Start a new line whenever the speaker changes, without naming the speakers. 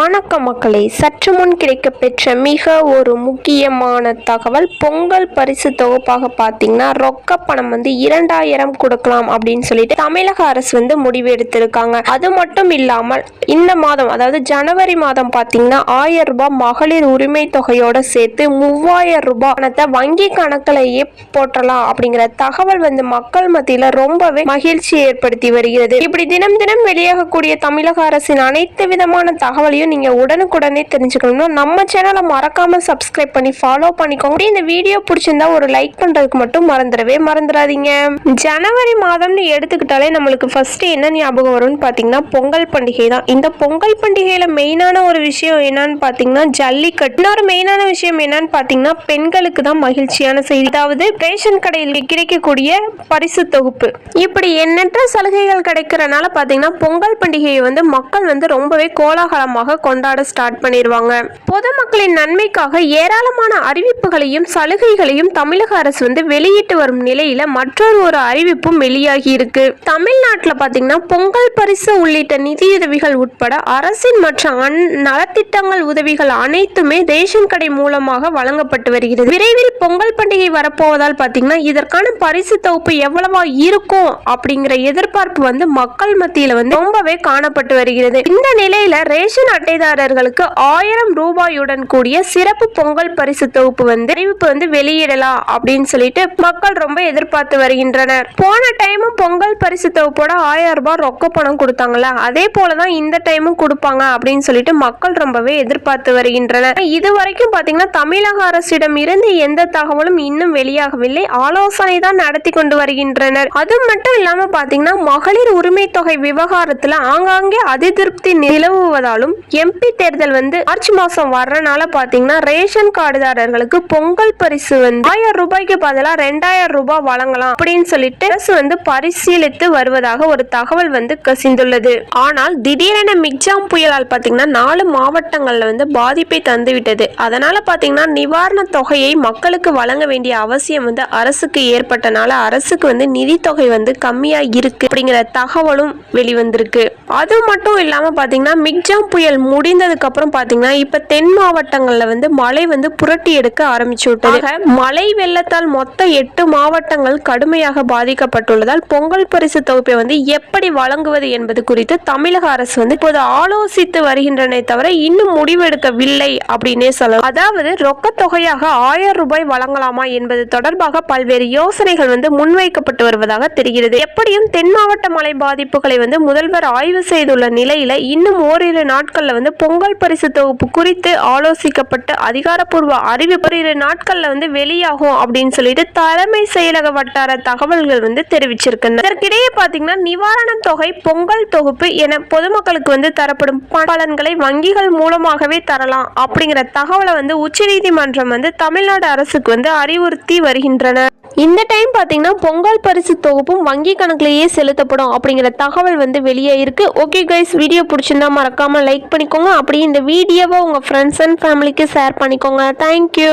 வணக்க மக்களே சற்று முன் கிடைக்கப்பெற்ற மிக ஒரு முக்கியமான தகவல் பொங்கல் பரிசு தொகுப்பாக பார்த்தீங்கன்னா ரொக்க பணம் வந்து இரண்டாயிரம் கொடுக்கலாம் அப்படின்னு சொல்லிட்டு தமிழக அரசு வந்து முடிவு எடுத்திருக்காங்க. அது மட்டும் இல்லாமல் இந்த மாதம் அதாவது ஜனவரி மாதம் பார்த்தீங்கன்னா ஆயிரம் ரூபாய் மகளிர் உரிமை தொகையோட சேர்த்து மூவாயிரம் ரூபாய் பணத்தை வங்கி கணக்கிலேயே போட்டலாம் அப்படிங்கிற தகவல் வந்து மக்கள் மத்தியில் ரொம்பவே மகிழ்ச்சி ஏற்படுத்தி வருகிறது. இப்படி தினம் தினம் வெளியாகக்கூடிய தமிழக அரசின் அனைத்து விதமான தகவலையும் நீங்க உடனுக்குடனே தெரிஞ்சுக்கணும்னா நம்ம சேனலை மறக்காம சப்ஸ்கிரைப் பண்ணி ஃபாலோ பண்ணிக்கோங்க. இந்த வீடியோ பிடிச்சிருந்தா ஒரு லைக் பண்றதுக்கு மட்டும் மறந்துடவே மறந்துடாதீங்க. ஜனவரி மாதம்னு எடுத்துக்கிட்டாலே நம்மளுக்கு ஃபஸ்ட்டு என்ன ஞாபகம் வரும்னு பாத்தீங்கன்னா பொங்கல் பண்டிகை தான். இந்த பொங்கல் பண்டிகையில் மெயினான ஒரு விஷயம் என்னன்னு பாத்தீங்கன்னா ஜல்லிக்கட்டு. இன்னொரு மெயினான விஷயம் என்னன்னு பாத்தீங்கன்னா பெண்களுக்கு தான் மகிழ்ச்சியான செய்தி. அதாவது ரேஷன் கடையில் கிடைக்கக்கூடிய பரிசு தொகுப்பு. இப்படி எண்ணற்ற சலுகைகள் கிடைக்கிறனால பாத்தீங்கன்னா பொங்கல் பண்டிகையை வந்து மக்கள் வந்து ரொம்பவே கோலாகலமாக கொண்டாட ஸ்டார்ட் பண்ணிடுவாங்க பொதுமக்களின் நன்மைக்காக ஏராளமான அறிவிப்புகளையும் சலுகைகளையும் தமிழக அரசு வந்து வெளியிட்டு வரும் நிலையில மற்றொரு ஒரு அறிவிப்பும் வெளியாகி இருக்கு. தமிழ்நாட்டில் பார்த்தீங்கன்னா பொங்கல் பரிசு உள்ளிட்ட நிதியுதவிகள் உட்பட அரசின் மற்ற நலத்திட்டங்கள் உதவிகள் அனைத்துமே ரேஷன் கடை மூலமாக வழங்கப்பட்டு வருகிறது. விரைவில் பொங்கல் பண்டிகை வரப்போவதால் பாத்தீங்கன்னா இதற்கான பரிசு தொகுப்பு எவ்வளவா இருக்கும் அப்படிங்கிற எதிர்பார்ப்பு வந்து மக்கள் மத்தியில் வந்து ரொம்பவே காணப்பட்டு வருகிறது. இந்த நிலையில ரேஷன் அட்டைதாரர்களுக்கு ஆயிரம் ரூபாயுடன் கூடிய சிறப்பு பொங்கல் பரிசு தொகுப்பு வந்து அறிவிப்பு வந்து வெளியிடலாம் அப்படின்னு சொல்லிட்டு மக்கள் ரொம்ப எதிர்பார்த்து வருகின்றனர். போன டைமும் பொங்கல் பரிசு தொகுப்போட ஆயிரம் ரூபாய் ரொக்க பணம் கொடுத்தாங்கல்ல அதே போலதான் இந்த டைமும் கொடுப்பாங்க அப்படின்னு சொல்லிட்டு மக்கள் ரொம்பவே எதிர்பார்த்து வருகின்றனர். இது வரைக்கும் பாத்தீங்கன்னா தமிழக அரசிடம் இருந்து எந்த தகவலும் இன்னும் வெளியாகவில்லை. ஆலோசனை தான் நடத்தி கொண்டு வருகின்றனர். அது மட்டும் இல்லாம பாத்தீங்கன்னா மகளிர் உரிமை தொகை விவகாரத்துல ஆங்காங்கே அதிருப்தி நிலவுவதாலும் எம்பி தேர்தல் வந்து மார்ச் மாசம் வர்றனால பாத்தீங்கன்னா ரேஷன் கார்டுதாரர்களுக்கு பொங்கல் பரிசு வந்து ஆயிரம் ரூபாய்க்கு பதிலாக ரெண்டாயிரம் ரூபாய் வழங்கலாம் அப்படின்னு சொல்லிட்டு அரசு வந்து பரிசீலித்து வருவதாக ஒரு தகவல் வந்து கசிந்துள்ளது. ஆனால் திடீரென மிக்ஜாம் புயலால் பாத்தீங்கன்னா நாலு மாவட்டங்கள்ல வந்து பாதிப்பை தந்துவிட்டது. அதனால பாத்தீங்கன்னா நிவாரண தொகையை மக்களுக்கு வழங்க வேண்டிய அவசியம் வந்து அரசுக்கு ஏற்பட்டனால அரசுக்கு வந்து நிதி தொகை வந்து கம்மியா இருக்கு அப்படிங்கிற தகவலும் வெளிவந்திருக்கு. அது மட்டும் இல்லாம பாத்தீங்கன்னா மிக்ஜாம் புயல் முடிந்ததுக்கு அப்புறம் பாத்தீங்கன்னா இப்ப தென் மாவட்டங்கள்ல வந்து மழை வந்து புரட்டி எடுக்க ஆரம்பிச்சு விட்டது. மழை வெள்ளத்தால் மொத்த எட்டு மாவட்டங்கள் கடுமையாக பாதிக்கப்பட்டுள்ளதால் பொங்கல் பரிசு தொகுப்பை வந்து எப்படி வழங்குவது என்பது குறித்து தமிழக அரசு வந்து இப்போது ஆலோசித்து வருகின்றனே தவிர இன்னும் முடிவெடுக்கவில்லை அப்படின்னே சொல்லலாம். அதாவது ரொக்க தொகையாக ஆயிரம் ரூபாய் வழங்கலாமா என்பது தொடர்பாக பல்வேறு யோசனைகள் வந்து முன்வைக்கப்பட்டு வருவதாக தெரிகிறது. எப்படியும் தென் மாவட்ட மழை பாதிப்புகளை வந்து முதல்வர் ஆய்வு செய்துள்ள நிலையில இன்னும் ஓரிரு நாட்களில் வந்து பொங்கல் பரிசு தொகுப்பு குறித்து ஆலோசிக்கப்பட்டு அதிகாரப்பூர்வ அறிவிப்பு இரு நாட்களில் வந்து வெளியாகும் அப்படின்னு சொல்லிட்டு தலைமை செயலக வட்டார தகவல்கள் வந்து தெரிவிச்சிருக்கின்றன. இதற்கிடையே பார்த்தீங்கன்னா நிவாரண தொகை பொங்கல் தொகுப்பு என பொதுமக்களுக்கு வந்து தரப்படும் பலன்களை வங்கிகள் மூலமாகவே தரலாம் அப்படிங்கிற தகவலை வந்து உச்சநீதிமன்றம் வந்து தமிழ்நாடு அரசுக்கு வந்து அறிவுறுத்தி வருகின்றனர் இந்த டைம் பார்த்தீங்கன்னா பொங்கல் பரிசு தொகுப்பும் வங்கி கணக்கிலேயே செலுத்தப்படும் அப்படிங்கிற தகவல் வந்து வெளியே இருக்கு. ஓகே கைஸ் வீடியோ பிடிச்சிருந்தா மறக்காம லைக் பண்ணிக்கோங்க. அப்படியே இந்த வீடியோவை உங்க ஃப்ரெண்ட்ஸ் அண்ட் ஃபேமிலிக்கு ஷேர் பண்ணிக்கோங்க. Thank you